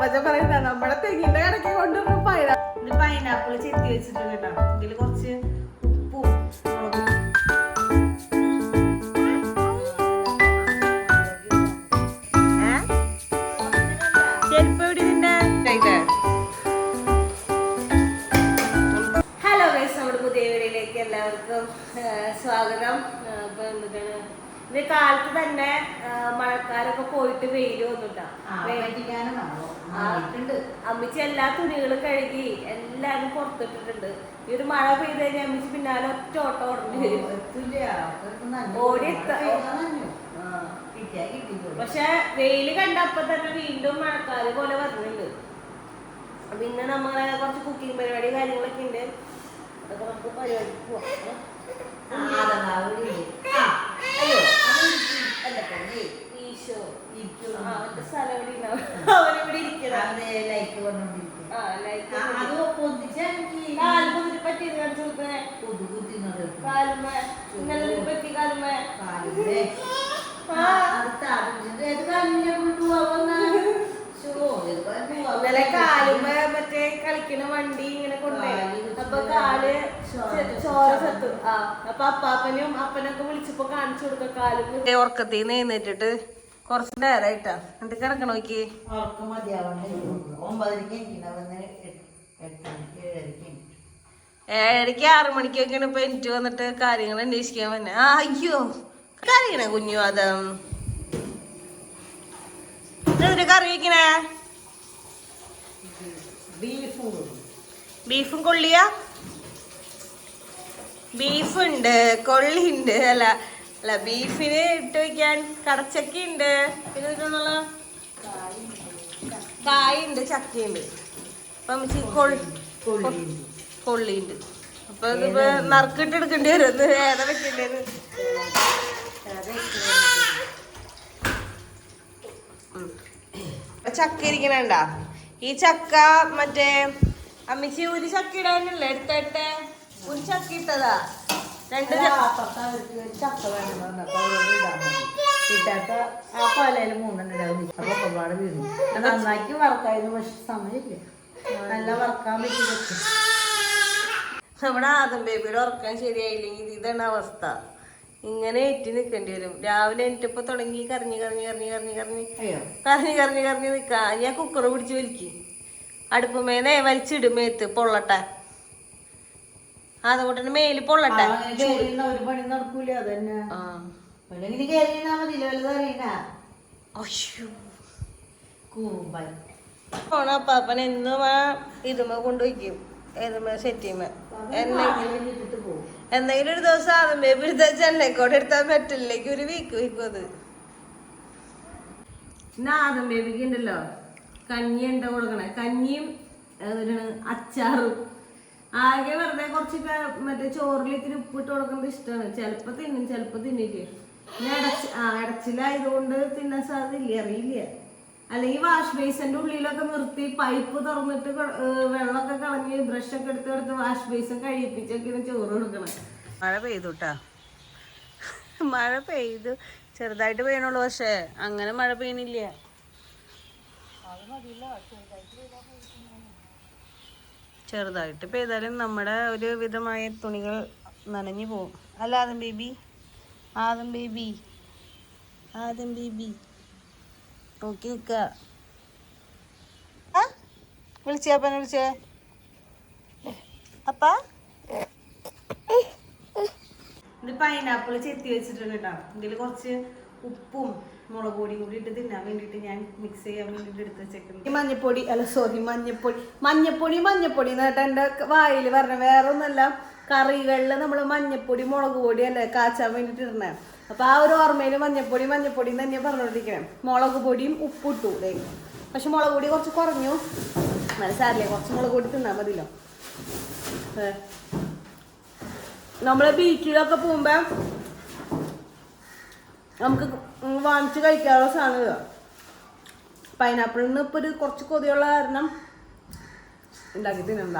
അപ്പച്ച പറയുന്ന നമ്മുടെ തെങ്ങിന്റെ കടക്ക് കൊണ്ടുവരുന്ന പൈനാപ്പിൾ പൈനാപ്പിൾ ചെത്തി വെച്ചിട്ടുണ്ട് കേട്ടോ. ഇതിൽ കുറച്ച് ഉപ്പും ഹലോ ഗൈസ് നമ്മുടെ പുതിയ വീഡിയോയിലേക്ക് എല്ലാവർക്കും സ്വാഗതം. അപ്പോൾ എന്താണ് ഇത് കാലത്ത് തന്നെ മഴക്കാലൊക്കെ മഴക്കാരൊക്കെ പോയിട്ട് വെയിൽ വന്നിട്ടാ. അമ്മച്ചി എല്ലാ തുണികളും കഴുകി എല്ലാരും പുറത്തിട്ടിട്ടുണ്ട്. ഈ ഒരു മഴ പെയ്ത് കഴിഞ്ഞാൽ അമ്മച്ചി പിന്നാലെ ഒറ്റ ഓട്ടം ഓടേണ്ടി വരും. ഓടി എത്ത- പക്ഷെ വെയിൽ കണ്ടപ്പോ തന്നെ വീണ്ടും മഴക്കാൽ പോലെ വരുന്നുണ്ട് പിന്നെ നമ്മളെ കുറച്ച് കുക്കിംഗ് പരിപാടി കാര്യങ്ങളൊക്കെ ഉണ്ട്. അതൊക്കെ നമുക്ക് പരിപാടി പോവാം. ഈശോ മറ്റേ സ്ഥലം ഇവിടെ ഉണ്ടാവും അവനിവിടെ ഇരിക്കണം ലൈക്ക് കാലുമ്പോ പറ്റിയത് കാണിച്ചു കൊടുക്കണേ. കാലുമ്മ ഇന്നലെ ഇതിനെ പറ്റി കാലുമ്മ. ഇന്നലെ കാലുമ്മ മറ്റേ കളിക്കണ വണ്ടി ഇങ്ങനെ കൊണ്ടുപോയി അപ്പൊ കാൽ ചോര ചത്തു. ആ അപ്പൊ അപ്പാപ്പനും അപ്പനൊക്കെ വിളിച്ചപ്പോ കാണിച്ചു കൊടുക്ക കാലും ഉറക്കത്തിൽ നിന്ന് എഴുന്നേറ്റിട്ട് കുറച്ച് നേരമായിട്ടാ എന്നിട്ട് കിടക്കണ നോക്കി? ഏഴരക്ക് ആറു മണിക്കൊക്കെയാണ് ഇപ്പൊ എനിക്ക് വന്നിട്ട് കാര്യങ്ങൾ അന്വേഷിക്കാൻ വന്നെ. ആ അയ്യോ കറിയണ കുഞ്ഞു അത് കറി വെക്കണേ? ബീഫും കൊള്ളിയ? ബീഫുണ്ട് കൊള്ളിയുണ്ട് അല്ല അല്ല ബീഫിന് ഇട്ട് വെക്കാൻ കടച്ചക്ക ഉണ്ട് പിന്നെ ഇതിനുള്ള കായുണ്ട് ചക്കയുണ്ട്. അപ്പം കൊള്ളിയുണ്ട്. അപ്പൊ ഇതിപ്പോ നറുക്കിട്ട് എടുക്കേണ്ടി വരും. ഏതാ വെക്കേണ്ടത് ചക്ക ഇരിക്കണണ്ട ഈ ചക്ക മറ്റേ അമ്മിച്ചി ഒരു ചക്ക ഇടാനല്ലേ എടുത്തേട്ടെ ഒരു ചക്ക ഇട്ടതാ. രണ്ട് കൊലയിൽ മൂന്നെണ്ണം അപ്പൊ ഒരുപാട് വീണു. നന്നാക്കി വറക്കായിരുന്നു പക്ഷെ സമയമില്ല. നല്ല വറക്കാൻ പറ്റും നമ്മുടെ ആദം ബേബിയുടെ ഉറക്കാൻ ശരിയായില്ലെങ്കിൽ ഇതാണ് അവസ്ഥ. ഇങ്ങനെ ഏറ്റി നിൽക്കേണ്ടി വരും. രാവിലെ എനിട്ടിപ്പോ തുടങ്ങി കറിഞ്ഞു കറിഞ്ഞു കറിഞ്ഞു കറിഞ്ഞു കറിഞ്ഞു കറിഞ്ഞു കറിഞ്ഞു കറിഞ്ഞു കരഞ്ഞ് നിൽക്കാ ഞാൻ കുക്കർ പിടിച്ച് വലിക്കും. അടുപ്പുമേനെ വലിച്ചിടും മേത്ത് പൊള്ളട്ടെ. അതുകൊണ്ട് തന്നെ മേൽ പൊള്ളട്ടെ. ഒരു പണി നടക്കൂല അതന്നെ. അപ്പാപ്പൻ എന്നും ആ ഇതുമ കൊണ്ടുവയ്ക്കും ഏതുമ സെറ്റ് ചെയ്യുമ്പോ എന്തെങ്കിലും ഒരു ദിവസം ആവും ബേബി എടുത്ത ചെന്നൈക്കോട് എടുത്താൽ പറ്റില്ലേക്ക് ഒരു വീക്ക് വയ്ക്കും അത് ആദ്യം ബേബിക്ക് ഉണ്ടല്ലോ. കഞ്ഞി ഉണ്ട കൊടുക്കണേ? കഞ്ഞിയും അച്ചാറും. ആകെ വെറുതെ കുറച്ച് മറ്റേ ചോറിൽ ഇത്തിരി ഉപ്പിട്ട് കൊടുക്കുന്നത് ഇഷ്ടമാണ് ചിലപ്പോൾ തിന്നും ചിലപ്പോൾ തിന്നിട്ട് പിന്നെ അടച്ച് ആ അടച്ചിലായതുകൊണ്ട് തിന്നാൻ സാധ്യത ഇല്ല അറിയില്ല. അല്ലെങ്കിൽ വാഷ് ബേസിന്റെ ഉള്ളിലൊക്കെ നിർത്തി പൈപ്പ് തുറന്നിട്ട് കൊ- ബ്രഷ് എടുത്ത് എടുത്ത് വാഷ് ബേസും കഴിപ്പിച്ചൊക്കെയാണ് ചോറ് കൊടുക്കണം മഴ പെയ്തുട്ടാ. മഴ പെയ്തു. ചെറുതായിട്ട് പെയ്യണുള്ളൂ പക്ഷേ അങ്ങനെ മഴ പെയ്യണില്ല. ചെറുതായിട്ട് പെയ്താലും നമ്മുടെ ഒരു വിധമായ തുണികൾ നനഞ്ഞു പോകും. അല്ല ആദം ബേബി. ആദം ബേബി. ആദം ബേബി. നോക്കി ആ? വിളിച്ചേ അപ്പനെ വിളിച്ചേ. അപ്പ? ഇത് പൈനാപ്പിൾ ചെത്തി വെച്ചിട്ടുണ്ട് കേട്ടോ. ഇതിൽ കുറച്ച് ഉപ്പും മുളക് പൊടിയും കൂടി ഇട്ട് തിന്നാൻ വേണ്ടിയിട്ട് ഞാൻ മിക്സ് ചെയ്യാൻ വേണ്ടിയിട്ട് എടുത്ത് വെച്ചേക്കുന്നത് ഈ മഞ്ഞപ്പൊടി അല്ല സോറി മഞ്ഞപ്പൊടി. മഞ്ഞപ്പൊടി മഞ്ഞപ്പൊടി എന്നിട്ട് എന്റെ വായിൽ പറഞ്ഞ വേറെ ഒന്നല്ല കറികളിൽ നമ്മൾ മഞ്ഞപ്പൊടി മുളക് പൊടി അല്ലേ കാച്ചാൻ വേണ്ടിയിട്ട് ഇടണേ അപ്പോൾ ആ ഒരു ഓർമ്മയിൽ മഞ്ഞപ്പൊടി മഞ്ഞപ്പൊടി എന്ന് തന്നെയാണ് പറഞ്ഞുകൊണ്ടിരിക്കണം മുളക് പൊടിയും ഉപ്പിട്ടു ദേ. പക്ഷെ മുളക് പൊടി കുറച്ച് കുറഞ്ഞു. മനസ്സിലായില്ലേ കുറച്ച് മുളക് പൊടി തിന്നാൽ മതിയല്ലോ. നമ്മൾ ബീച്ചിലൊക്കെ പോകുമ്പോ നമുക്ക് വാങ്ങിച്ച് കഴിക്കാനുള്ള സാധനം ഇതാ. പൈനാപ്പിളിന് ഇപ്പൊ ഒരു കുറച്ച് കൊതിയുള്ള കാരണം ഉണ്ടാക്കി തിന്നണ്ട.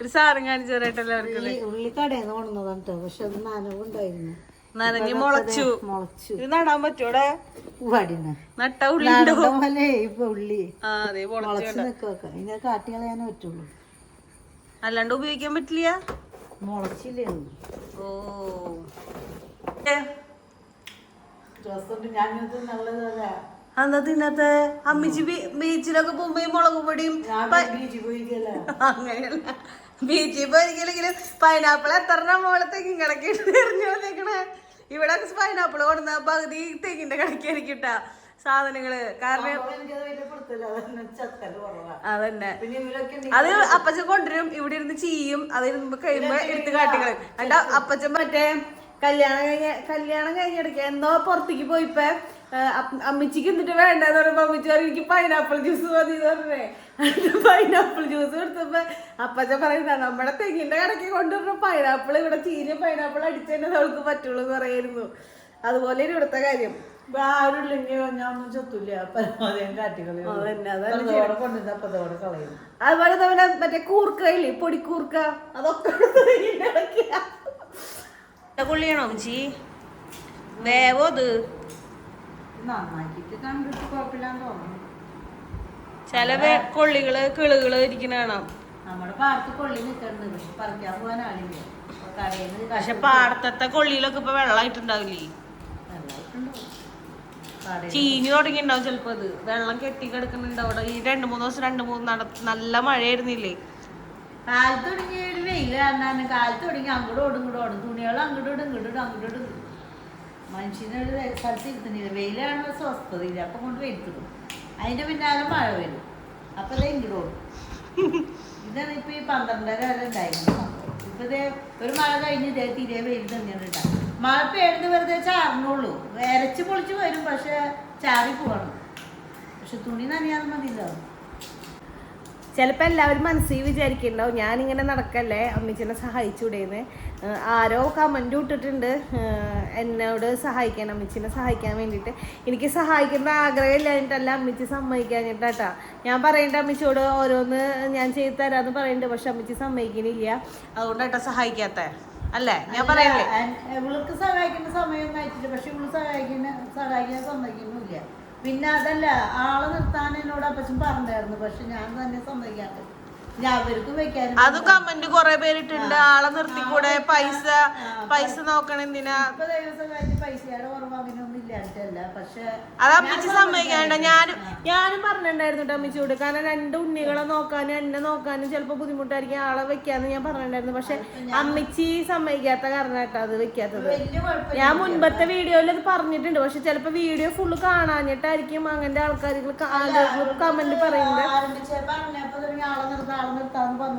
ഒരു സാറും കാണിച്ചു എല്ലാവർക്കും. ഉള്ളി കടയിൽ നിന്ന് കൊണ്ടുവന്നതാണ് പക്ഷെ അത് നനവുണ്ടായിരുന്നു. നനഞ്ഞ് മുളച്ചു. മുളച്ചു. ഇത് നടാൻ പറ്റൂടെ വടിന് നട്ട ഉള്ളി ഉണ്ടോ പോലെ ഇപ്പൊ ഉള്ളി. ആ അതെ മുളച്ചു മുളച്ച് നിക്കൊക്കെ ഇതിനെ കാട്ടി കളയാനേ പറ്റുള്ളൂ. അല്ലാണ്ട് ഉപയോഗിക്കാൻ പറ്റില്ല? മുളച്ചില്ലേ ഓ. എന്താ തിന്നത്തെ? അമ്മിച്ചി ബീച്ചിലൊക്കെ പോകുമ്പോ മുളക് പൊടിയും അങ്ങനെയല്ല. ബീച്ചിൽ പോയിരിക്കലെങ്കിലും പൈനാപ്പിൾ എത്ര മോളെ തെങ്ങിൻ കിടക്കി എറിഞ്ഞു വന്നേക്കണേ ഇവിടെ പൈനാപ്പിൾ കൊടുന്ന പകുതി തെങ്ങിന്റെ കണക്കായിരിക്കും കിട്ടാ സാധനങ്ങൾ. കാരണം അതന്നെ. അത് അപ്പച്ചൻ കൊണ്ടുവരും. ഇവിടെ ഇരുന്ന് ചെയ്യും അതിരുന്ന് കഴിയുമ്പോ എടുത്ത് കാട്ടിക്കളും അല്ല അപ്പച്ചൻ മറ്റേ കല്യാണം കഴിഞ്ഞ കല്യാണം കഴിഞ്ഞിടയ്ക്ക് എന്തോ പുറത്തേക്ക് പോയിപ്പോ അമ്മച്ചിക്ക് എന്നിട്ട് വേണ്ടെന്ന് പറയുമ്പോ അമ്മച്ചി പറയും എനിക്ക് പൈനാപ്പിൾ ജ്യൂസ് മതി എന്ന് പറഞ്ഞേ. പൈനാപ്പിൾ ജ്യൂസ് കൊടുത്തപ്പോ അപ്പച്ച പറയുന്ന നമ്മുടെ തെങ്ങിന്റെ കടയ്ക്ക് കൊണ്ടുവരുന്ന പൈനാപ്പിൾ ഇവിടെ ചീഞ്ഞ പൈനാപ്പിൾ അടിച്ചതന്നെ അവൾക്ക് പറ്റുള്ളൂ എന്ന് പറയായിരുന്നു. അതുപോലെ ഇവിടുത്തെ കാര്യം. അതുപോലെ തന്നെ മറ്റേ കൂർക്കയില്ലേ പൊടിക്കൂർക്ക അതൊക്കെ കൊള്ളിയണോ ചി വേവോ ഇത് ചില കൊള്ളികൾ കിളുകൾ ഇരിക്കണ നമ്മുടെ പാടത്ത് കൊള്ളി നിൽക്കണ്ട് പക്ഷെ പാടത്തെ കൊള്ളിയിലൊക്കെ ഇപ്പൊ വെള്ളമായിട്ടുണ്ടാവില്ലേ ചീഞ്ഞു തുടങ്ങിണ്ടാവും ചിലപ്പോ അത് വെള്ളം കെട്ടി കിടക്കുന്നുണ്ട് അവിടെ. ഈ രണ്ടു മൂന്ന് ദിവസം രണ്ടു മൂന്ന് നട നല്ല മഴയായിരുന്നില്ലേ? കാലത്ത് വെയിൽ കാരണം കാലത്ത് തുടങ്ങി അങ്ങോട്ടും ഓടും ഇങ്ങോട്ടും ഓടും തുണികൾ അങ്ങോട്ടും ഇടും ഇങ്ങോട്ടും ഇടും അങ്ങോട്ടും ഇടും മനുഷ്യനൊരു സ്ഥലത്ത് ഇരുത്തുന്നില്ല വെയിൽ കാണുമ്പോൾ സ്വസ്ഥതയില്ല. അപ്പം കൊണ്ട് വെയിലിടും അതിന്റെ പിന്നാലെ മഴ വരും. അപ്പം ദേ ഇങ്ങോട്ട് ഓടും. ഇതാണ് ഇപ്പൊ ഈ പന്ത്രണ്ടര വരെ ഉണ്ടായിരുന്നു ഇപ്പൊ ഇതേ ഒരു മഴ കഴിഞ്ഞ് ഇതേ തീരെ വെയിൽ തന്നെയാണ് ഉണ്ടാകും മഴ പേരുന്ന് വെറുതെ ചാറിനുള്ളൂ വരച്ച് പൊളിച്ച് വരും പക്ഷെ ചാറി പോകണം. പക്ഷെ തുണി നനയാതെ മതിയല്ലോ. ചിലപ്പോൾ എല്ലാവരും മനസ്സിൽ വിചാരിക്കുന്നുണ്ടാവും ഞാനിങ്ങനെ നടക്കല്ലേ? അമ്മച്ചിനെ സഹായിച്ചൂടേന്ന് ആരോ കമന്റ് ഇട്ടിട്ടുണ്ട്. എന്നോട് സഹായിക്കാൻ അമ്മച്ചിനെ സഹായിക്കാൻ വേണ്ടിയിട്ട്. എനിക്ക് സഹായിക്കുന്ന ആഗ്രഹം ഇല്ലാഞ്ഞിട്ടല്ല അമ്മച്ചി സമ്മതിക്കാഞ്ഞിട്ടാ ഞാൻ പറയേണ്ട അമ്മച്ചിയോട് ഓരോന്ന് ഞാൻ ചെയ്തു തരാമെന്ന് പറയുന്നുണ്ട് പക്ഷെ അമ്മച്ചി സമ്മതിക്കണില്ല. അതുകൊണ്ടാട്ടാ സഹായിക്കാത്ത. അല്ലേ? ഞാൻ പറയല്ലേ? ഇവൾക്ക് സഹായിക്കുന്ന സമയം പക്ഷെ ഇവൾ സഹായിക്കുന്ന സഹായിക്കാൻ സമ്മതിക്കുന്നില്ല പിന്നെ അതല്ല ആളെ നിർത്താൻ എന്നോട് അപ്പച്ചൻ പറഞ്ഞായിരുന്നു പക്ഷെ ഞാൻ തന്നെ സമ്മതിക്കാത്ത ഞാൻ അവർക്കും വെക്കാനും അത് കമന്റ് കൊറേ പേരിട്ടുണ്ട് ആളെ നിർത്തിക്കൂടെ? പൈസ പൈസ നോക്കണെന്തിനാ പൈസയുടെ കുറവ് പക്ഷെ അത് അമ്മച്ചി സമ്മതിക്കാണ്ട. ഞാനും ഞാനും പറഞ്ഞിട്ടുണ്ടായിരുന്നു അമ്മച്ചിയോട്. കാരണം രണ്ട് ഉണ്ണികളെ നോക്കാനും എന്നെ നോക്കാനും ചിലപ്പോൾ ബുദ്ധിമുട്ടായിരിക്കും. ആളെ വെക്കാന്ന് ഞാൻ പറഞ്ഞിട്ടുണ്ടായിരുന്നു. പക്ഷെ അമ്മച്ചി സമ്മതിക്കാത്ത കാരണം കേട്ടോ അത് വെക്കാത്തത്. ഞാൻ മുൻപത്തെ വീഡിയോയിൽ അത് പറഞ്ഞിട്ടുണ്ട്. പക്ഷെ ചിലപ്പോ വീഡിയോ ഫുള്ള് കാണാഞ്ഞിട്ടായിരിക്കും അങ്ങനത്തെ ആൾക്കാർ കമന്റ് പറയുന്നത്.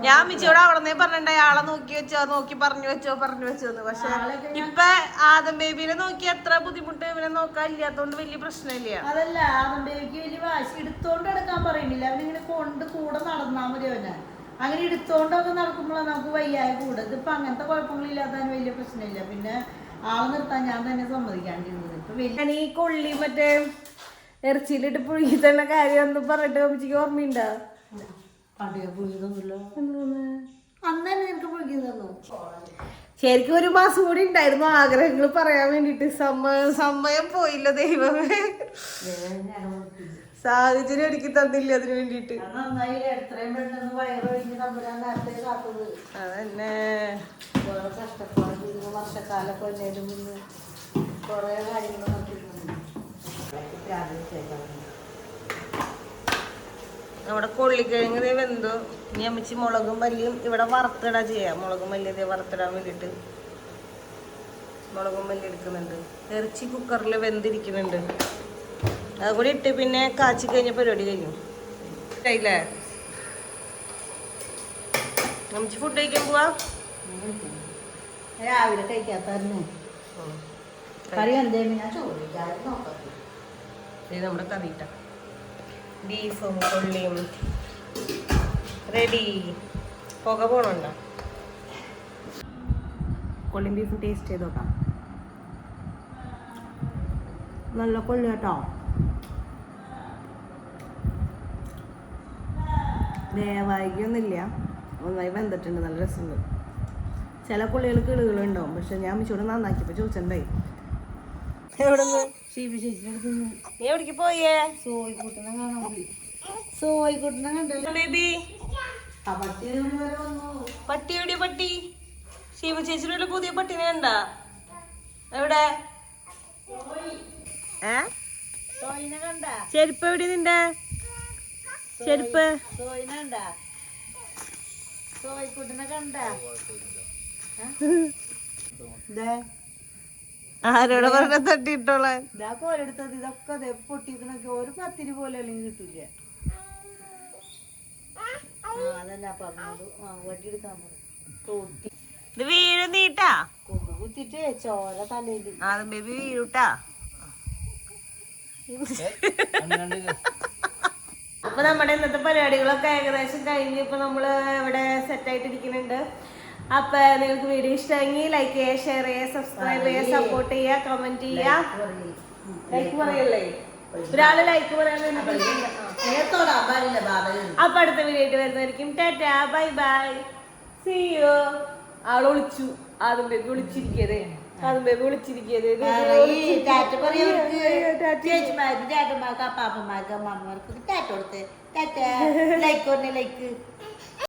ഞാൻ അമ്മച്ചിയോട് അവിടെ പറഞ്ഞിട്ടുണ്ടായി ആളെ നോക്കി വെച്ചോ നോക്കി പറഞ്ഞു വെച്ചോ പറഞ്ഞു വെച്ചോന്ന് പക്ഷെ ഇപ്പൊ ആദം ബേബിനെ നോക്കി എത്ര ബുദ്ധിമുട്ട്. ഇവനെ നോക്കാൻ ഇല്ലാത്തോണ്ട് വലിയ പ്രശ്നമില്ല. അതല്ല അവന്റേക്ക് വലിയ വാശി. എടുത്തോണ്ട് എടുക്കാൻ പറയുന്നില്ല. അവനിങ്ങനെ കൊണ്ട് കൂടെ നടന്നാ മതി അവന്. അങ്ങനെ എടുത്തോണ്ടൊക്കെ നടക്കുമ്പോഴാണ് നമുക്ക് വയ്യായ കൂടെ ഇതിപ്പോ അങ്ങനത്തെ കുഴപ്പങ്ങളില്ലാത്തതിന് വലിയ പ്രശ്നമില്ല. പിന്നെ ആളെ നിർത്താൻ ഞാൻ തന്നെ സമ്മതിക്കാണ്ടിരുന്നത്. ഇപ്പൊ വലിയ ഞാൻ ഈ കൊള്ളി മറ്റേ ഇറച്ചിയിലിട്ട് പുഴുങ്ങി തന്നെ കാര്യം ഒന്ന് പറഞ്ഞിട്ട് അമ്മച്ചിക്ക് ഓർമ്മയുണ്ടോ? പണ്ടിക പുഴുകിയതൊന്നുമില്ലോ അന്ന് നിനക്ക് പുഴുകി തന്നു ശരിക്കും ഒരു മാസം കൂടി ഉണ്ടായിരുന്നു ആഗ്രഹങ്ങൾ പറയാൻ വേണ്ടിട്ട് സമയം സമയം പോയില്ല ദൈവമേ. സാഹചര്യം ഒരുക്കി തന്നില്ല അതിന് വേണ്ടിട്ട് അതന്നെ. വർഷക്കാലൊക്കെ കുറെ കാര്യങ്ങൾ നമ്മുടെ കൊള്ളിക്കിഴങ്ങ് ഇതേ വെന്തു. ഇനി അമ്മച്ചി മുളകും മല്ലിയും ഇവിടെ വറുത്തിടാ ചെയ്യാം. മുളകും മല്ലി ഇതേ വറുത്തിടാൻ വേണ്ടിയിട്ട്. മുളകും മല്ലി എടുക്കുന്നുണ്ട്. ഇറച്ചി കുക്കറിൽ വെന്തിരിക്കുന്നുണ്ട്. അതുകൂടി ഇട്ട് പിന്നെ കാച്ചി കഴിഞ്ഞ പരിപാടി കഴിഞ്ഞു. കഴിയില്ലേ അമ്മച്ചി ഫുഡ് കഴിക്കാൻ പോവാ? രാവിലെ കഴിക്കാത്തായിരുന്നു. കറി എന്തേ നമ്മുടെ കറിയിട്ട ബീഫും കൊള്ളിയും റെഡി. പുക പോണുണ്ടോ? കൊള്ളിയും ബീഫും ടേസ്റ്റ് ചെയ്ത് നോക്കാം നല്ല കൊള്ളി കേട്ടോ. വേവായിക്കൊന്നുമില്ല നന്നായി വെന്തിട്ടുണ്ട് നല്ല രസമുണ്ട്. ചില കൊള്ളികൾക്ക് ഇളുകളുണ്ടാവും പക്ഷെ ഞാൻ മിച്ചോട് നന്നാക്കിയപ്പോൾ ചോദിച്ചിട്ടുണ്ടായി. എവിടുന്ന്? ശിവ ചേച്ചിയുടെ നീ എവിടേക്ക് പോയേ? സോയിക്കുട്ടനെ കാണാൻ പോയി. സോയിക്കുട്ടനെ കണ്ടല്ലോ. ബേബി പട്ടി ഇവിടെ വരെ വന്നു. പട്ടി എവിടെ പട്ടി? ശിവ ചേച്ചിയുടെ പുതിയ പട്ടിനെ കണ്ട? എവിടെ? ഏ? സോയിനെ കണ്ട? ചെരുപ്പ് എവിടെ നിന്റെ? ചെരുപ്പ്. സോയിനെ കണ്ട? സോയിക്കുട്ടനെ കണ്ട? ആരോടെ പറഞ്ഞ തട്ടിട്ടോളെ ഇതാ കോലെടുത്തത് ഇതൊക്കെ ദേ പൊട്ടിക്കണൊക്കെ. ഒരു പത്തിന് പോലെ അല്ലെങ്കിൽ കിട്ടില്ല ആ അതല്ല പറഞ്ഞത്. ആ വടി എടുക്കാൻ പറഞ്ഞു ഇത് വീഴുന്നീട്ടാ കൊമ്പ് കുത്തിട്ട് ചോര തലയിൽ ആ ബേബി വീഴൂട്ടാ. അപ്പൊ നമ്മുടെ ഇന്നത്തെ പരിപാടികളൊക്കെ ഏകദേശം കഴിഞ്ഞ് ഇപ്പൊ നമ്മൾ ഇവിടെ സെറ്റ് ആയിട്ടിരിക്കുന്നുണ്ട്. അപ്പൊ നിങ്ങൾക്ക് വീഡിയോ ഇഷ്ടമെങ്കിൽ ലൈക്ക് ചെയ്യുക ഷെയർ ചെയ്യുക സബ്സ്ക്രൈബ് ചെയ്യുക സപ്പോർട്ട് ചെയ്യുക കമന്റ് ചെയ്യുക. ലൈക്ക് പറയല്ലേ? ഒരാൾ ലൈക്ക് പറയാൻ വേണ്ടി അപ്പൊ അടുത്ത വീഡിയോ ആയിട്ട് വരുന്നതായിരിക്കും. Tata bye bye see you all ഒളിച്ചു ആദ്യം ബേബി ഒളിച്ചിരിക്കരുത് ആദ്യം ബേബി ഒളിച്ചിരിക്കരുത് ടാറ്റ ചേച്ചിമാർക്ക് അപ്പാപ്പന്മാർക്ക് അമ്മമാർക്ക് ടാറ്റ കൊടുത്ത്. ടാറ്റ ലൈക്ക് പറഞ്ഞ ലൈക്ക്